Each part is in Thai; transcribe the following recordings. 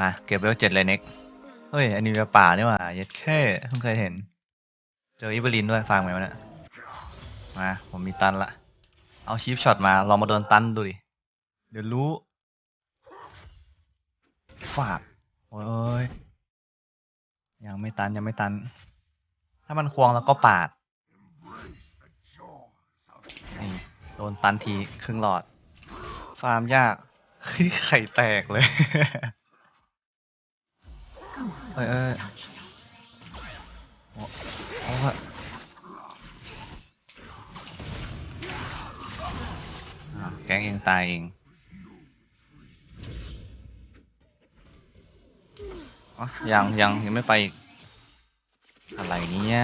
มาเก็บเวลเจ็ดเลยเน็กเฮ้ยอันนี้เวลป่านี่หว่าเย็ดแค่เพิ่งเคยเห็น เจออิเวลินด้วยฟังไหมวะเนี่ยมาผมมีตันละเอาชีฟช็อตมาลองมาโดนตันดูดิเดี๋ยวรู้ฝากโอ้ยยังไม่ตันยังไม่ตัน ถ้ามันควงแล้วก็ปาดนี่โดนตันทีครึ่งหลอด ฟาร์มยากไข่แตกเลย อ้ยเอ้ยโอ้โอ้ยอะแกงเองตายเองอ๋อยังยังยังไม่ไปอีกอะไรเนี่ย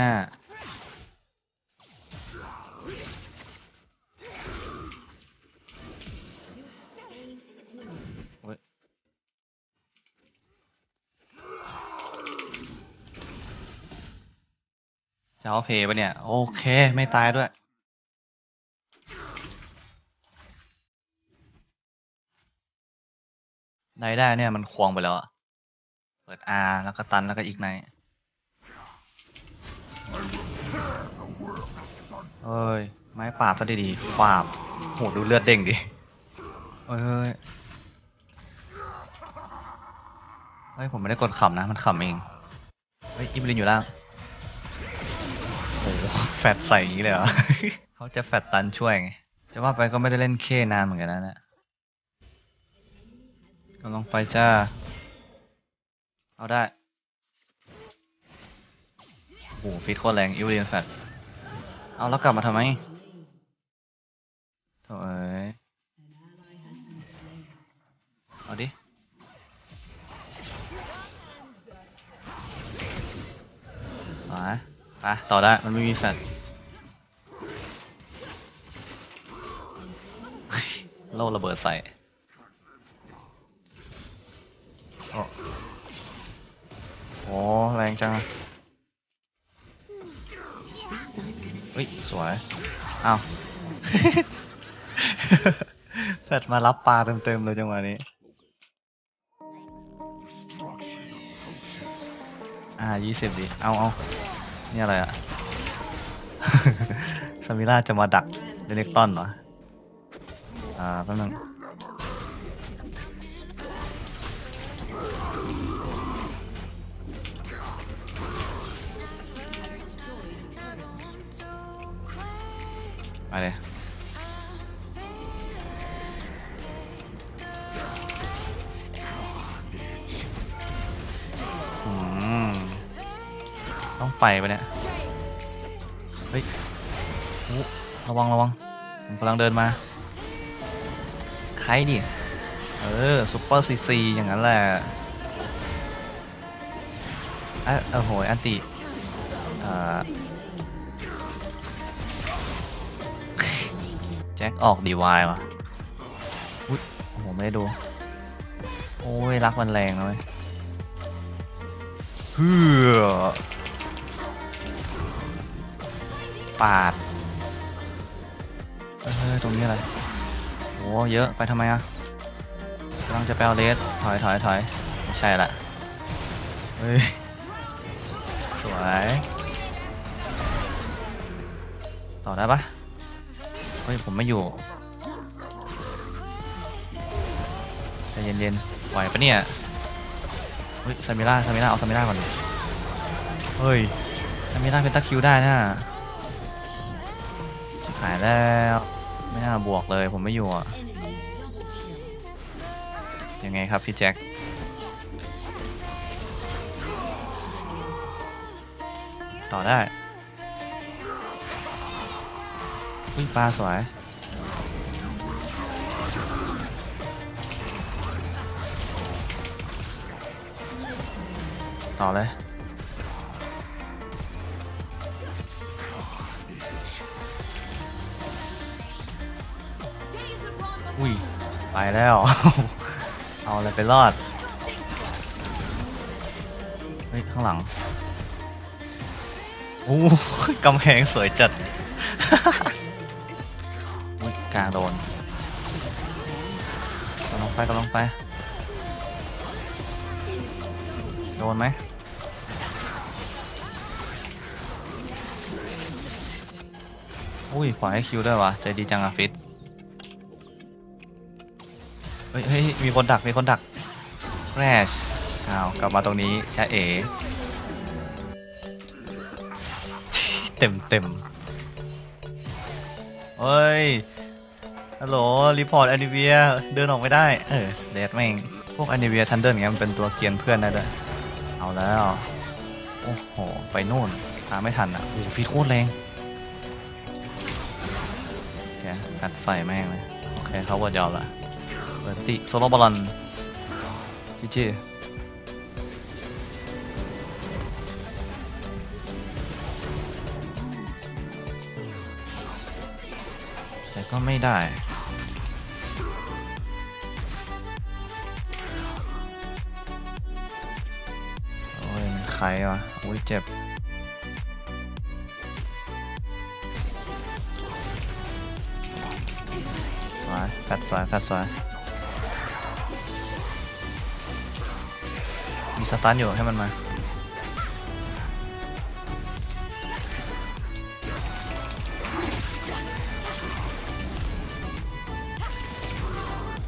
จะเอาเพย์ปะเนี่ย โอเค ไม่ตายด้วย ได้ได้เนี่ยมันควงไปแล้วอะเปิด R แล้วก็ตันแล้วก็อีกไนเอ้ย ไม้ปาดซะดีๆฟาบโหดูเลือดเด้งดิเอ้ยเฮ้ยเฮ้ย ผมไม่ได้กดขำนะ มันขำเอง เฮ้ยอิบลินอยู่ล่างโอ้โหแฟดใส่อย่างนี้เลยเหรอ เขาจะแฟดตันช่วยไง จะว่าไปก็ไม่ได้เล่นเคนานเหมือนกันนะเนี่ยกำลังไปจ้า เอาได้ โอ้โหฟิตโคตรแรงอิวเรียนแฟดเอาแล้วกลับมาทำไมโถ่เอ้ยเอาดิไปไปต่อได้ มันไม่มีแฟลชเฮ้ย โล่ระเบิดใส่โอ้โหแรงจังเฮ้ย สวย อ้าว แฟลชมารับปลาเต็มๆเลยจังหวะนี้ อ่ายี่สิบดิ เอาเอานี่อะไรอะสมิล่าจะมาดักเดเล็กตอนเหรอ อ่าแป๊บนึงไปเลยต้องไปปะเนี่ย เฮ้ย ระวังระวังผมกำลังเดินมา ใครดิเออซุปเปอร์ซีซีอย่างนั้นแหละอะเออโหอันติแจ็คออกดีวายว่ะอุ๊ยโอ้โห ไม่ได้ดู โอ้ย รักมันแรงนะเลยเฮือปาด เออตรงนี้อะไร อ้เยอะไปทำไมอะกำลังจะไปเอาเลสถอยถอยถอยไม่ใช่ละเฮ้ยสวย ต่อได้ปะเฮ้ย ผมไม่อยู่ใจเย็นๆไหวปะเนี่ย เฮ้ยซามิล่าซามิล่าเอาซามิล่าก่อน เฮ้ยซามิล่าเป็นตะคิวได้นะชิบหายแล้ว ไม่น่าบวกเลยผมไม่อยู่อะ ยังไงครับพี่แจ็คต่อได้วิ่งปลาสวย ต่อเลยอุ้ย ไปแล้ว เอาอะไรไปรอด เฮ้ย ข้างหลัง โอ้กำแพงสวยจัดอุ้ยกลางโดนกำลังไปกำลังไป โดนไหมอุ้ย ปล่อยให้คิวด้วยวะใจดีจังอะฟิต เฮ้ยเฮ้ยมีคนดักมีคนดักแรชอ้าวกลับมาตรงนี้จ้าเอ๋เต็มเต็มเฮ้ยฮัลโหลรีพอร์ตแอนิเวียเดินออกไม่ได้ เออเดดแม่ง พวกแอนิเวียทันเดิลเงี้ยมันเป็นตัวเกียนเพื่อนได้ด้วยเอาแล้ว โอ้โห ไปนู่นตามไม่ทันอะ โอ้ฟีดโคตรแรงโอเคกัดใส่แม่งเลย โอเคเขาบดยอมละ เบอร์ติโซโลบอลอนจีจีแต่ก็ไม่ได้โอ้ยใครวะโอ้ยเจ็บสายแฟดสายแฟดสาย มีสตันอยู่ให้มันมา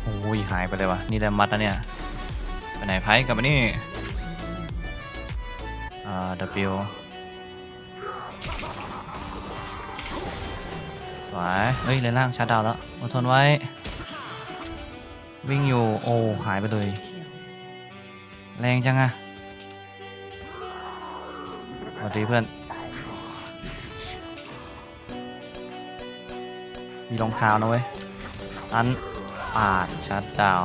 โอ้ยหายไปเลยวะนี่แรมมัดนะเนี่ยไปไหนไพ่กลับมานี่อ่า W สวยเฮ้ยเลนล่างชาร์ดาวแล้วอดทนไว้ วิ่งอยู่ โอ้หายไปเลย แรงจังอะสวัสดีเพื่อน มีรองเท้านะเว้ยตันปาดชาร์จดาว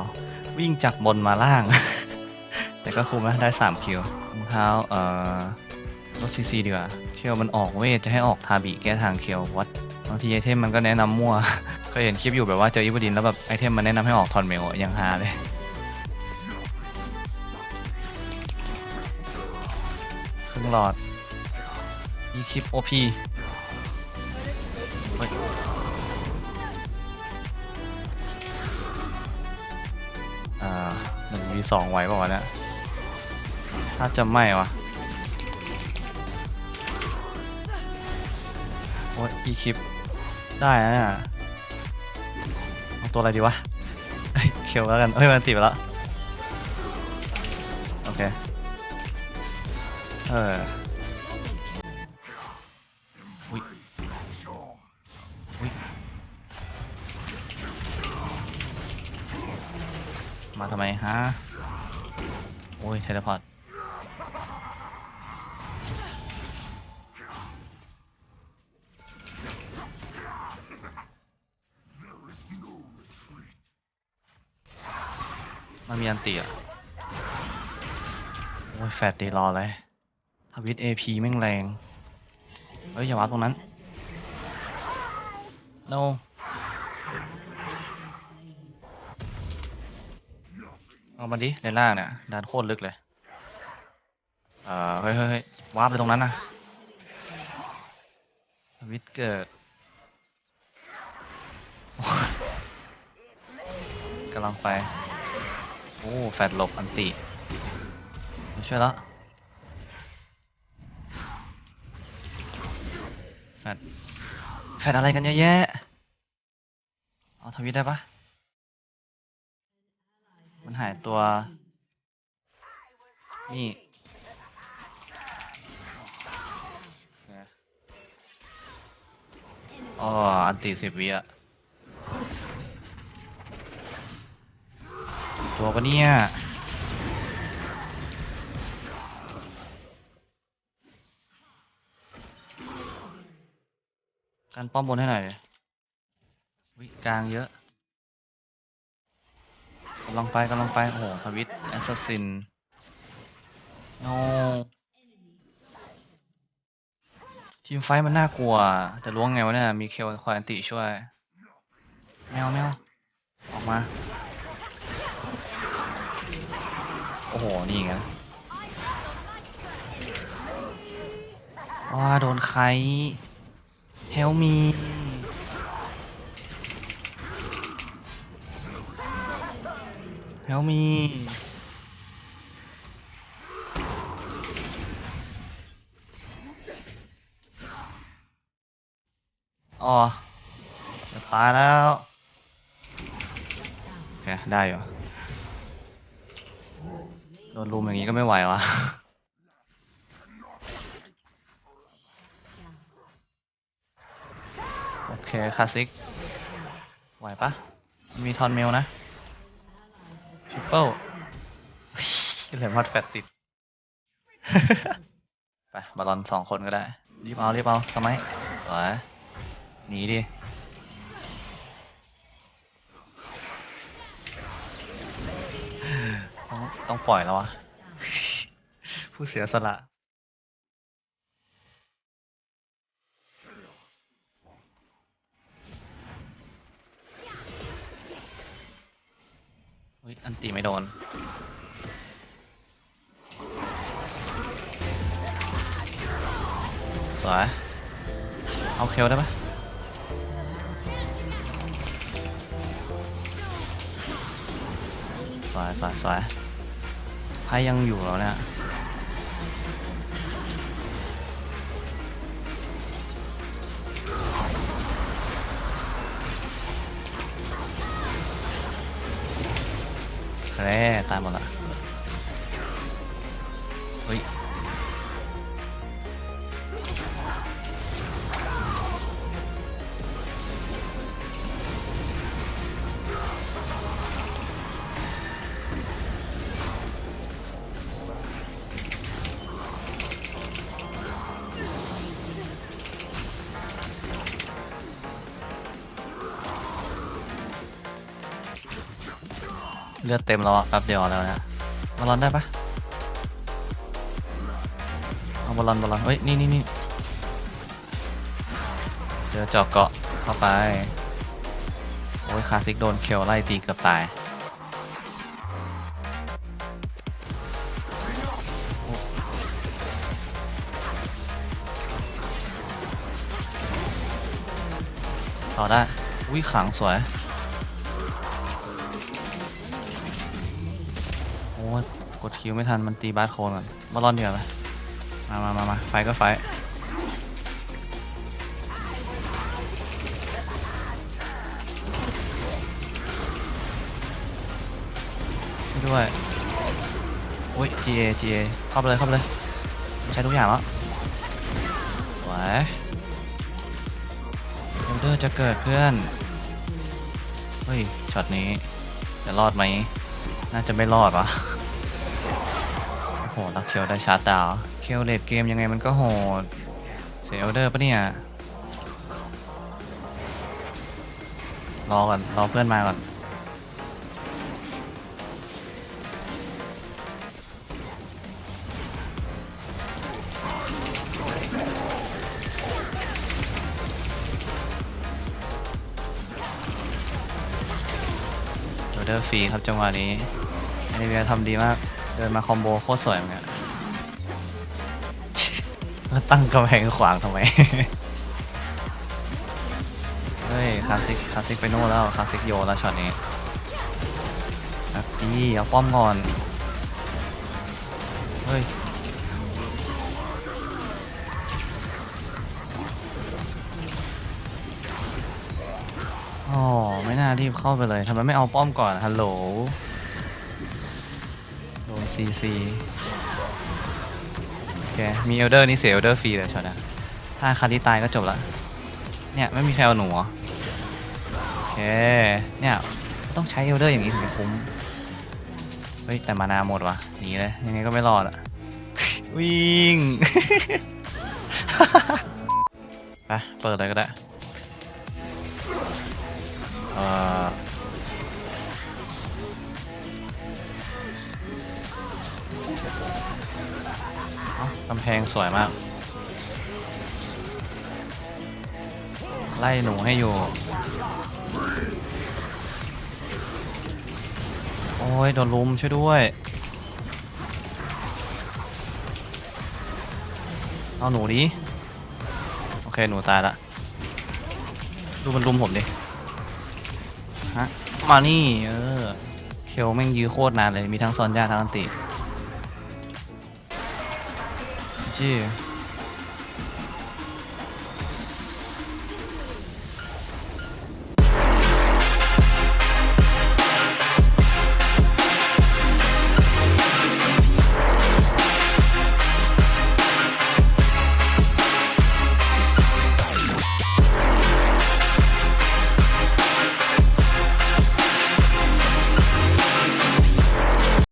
วิ่งจากบนมาล่าง แต่ก็คุ้มนะได้ 3 คิว รองเท้า เอ่อลดซีซีดีกว่าเคียวมันออกเวทจะให้ออกทาบิแก้ทางเคียววัดบางทีไอเทมมันก็แนะนำมั่ว เคยเห็นคลิปอยู่แบบว่าเจออีวดินแล้วแบบไอเทมมันแนะนำให้ออกทอนเมลอยังฮาเลย รึ่งหลอดอีคลิปโอพีอ่าหนึ่งวีสองไหวป่าวะเนี่ยถ้าจะไม่วะโอ้ยอีคลิปได้นะเนี่ยเอาตัวอะไรดีวะเอ้ยเคียวแล้วกันเฮ้ยมันติดไปแล้วโอเค เอออุ้ยอุ้ยมาทำไมฮะโอ้ยเทเลพอร์ตมันมีอันตีอะ โอ้ย แฟดดีรอเลย ทวิต AP แม่งแรง เฮ้ย อย่าวัดตรงนั้น no เอามาดิในล่างเนี่ยดันโคตรลึกเลย เอ่อเฮ้ยเฮ้ยเฮ้ยวาร์ปไปตรงนั้นนะทวิตเกิดกำลังไป โอ้ แฟดหลบอันติมาช่วยแล้ว แฟดแฟดอะไรกันเยอะแยะ เอาทวิตได้ปะมันหายตัว นี่อ๋ออันตีสิบวิอะตัวปะเนี่ย การป้อมบนให้หน่อยวิกลางเยอะกำลังไปกำลังไป โอ้โหทวิตแอสซัสซินโนทีมไฟมันน่ากลัว แต่ล้วงไงวะเนี่ย มีเคลคอยอันติช่วย แมวแมวออกมา โอ้โห นี่ไงว้าโดนใคร Help me เฮลมีอ๋อจะตายแล้วโอเคได้เหรอโดนลุมอย่างนี้ก็ไม่ไหววะ โอเคคลาสสิกไหวปะมีทอนเมลนะทริปเปิลเหลือฮอตแฟตติด ไปบอลลอนสองคนก็ได้ รีบเอา รีบเอา สมัยสวยหนีดิต้องต้องปล่อยแล้ววะ ผู้เสียสละ อุ้ยอันตีไม่โดน สวย เอาเคลได้ปะสวยสวยสวยไพ่ยังอยู่แล้วเนี่ย แคร่ต ลือดเต็มแล้วอะแป๊บเดียวแล้วเนี่ยบอลลอนได้ปะเอาบอลลอนบอลลอนเฮ้ยนี่นี่นี่เจอจาะเกาะเข้าไป โอ้ยคาสิกโดนเคลไล่ตีเกือบตายต่อได้ อุ้ยขังสวย ดคิวไม่ทันมันตีบาสโคนก่อนบอลลอนเดียวาไหมมามามามาไฟก็ไฟด้วยอุ้ย GA GA เข้าไปเลยเข้าไปเลยใช้ทุกอย่างแล้วสวยโอเดอร์จะเกิดเพื่อน เฮ้ย ช็อตนี้ จะรอดไหม น่าจะไม่รอดวะ โอ้โหแล้วเคลได้ชาร์จดาวน์เคลเลดเกมยังไงมันก็โหด เสียออเดอร์ปะเนี่ย รอก่อน รอเพื่อนมาก่อน ออเดอร์ฟรีครับจังหวะนี้อนิเวียทำดีมาก เดินมาคอมโบโคตรสวยเหมือนกันแล้วตั้งกำแพงขวางทำไม เฮ้ยคลาสสิกคลาสสิกไปโน่แล้วคลาสสิกโยแล้วช็อตนี้ครับดีเอาป้อมก่อน เฮ้ยอ๋อไม่น่ารีบเข้าไปเลยทำไมไม่เอาป้อมก่อนฮัลโหล ซีซีโอเคมีเอลเดอร์นี่เสียเอลเดอร์ฟรีเลยช็อตนะถ้าคาริตายก็จบละเนี่ยไม่มีใครเอาหนูโอเคเนี่ยต้องใช้เอลเดอร์อย่างนี้ถึงจะคุ้มเฮ้ยแต่มานาหมดวะหนีเลยยังไงก็ไม่รอดอะวิ่งไปเปิดเลยก็ได้เอ่อ กำแพงสวยมาก ไล่หนูให้อยู่ โอ้ย โดนลุมช่วยด้วย เอาหนูดิ โอเค หนูตายละ ดูมันลุมผมดิ ฮะ มานี่ เออ เคลแม่งยื้อโคตรนานเลย มีทั้งซอนยาทั้งอันติ จี้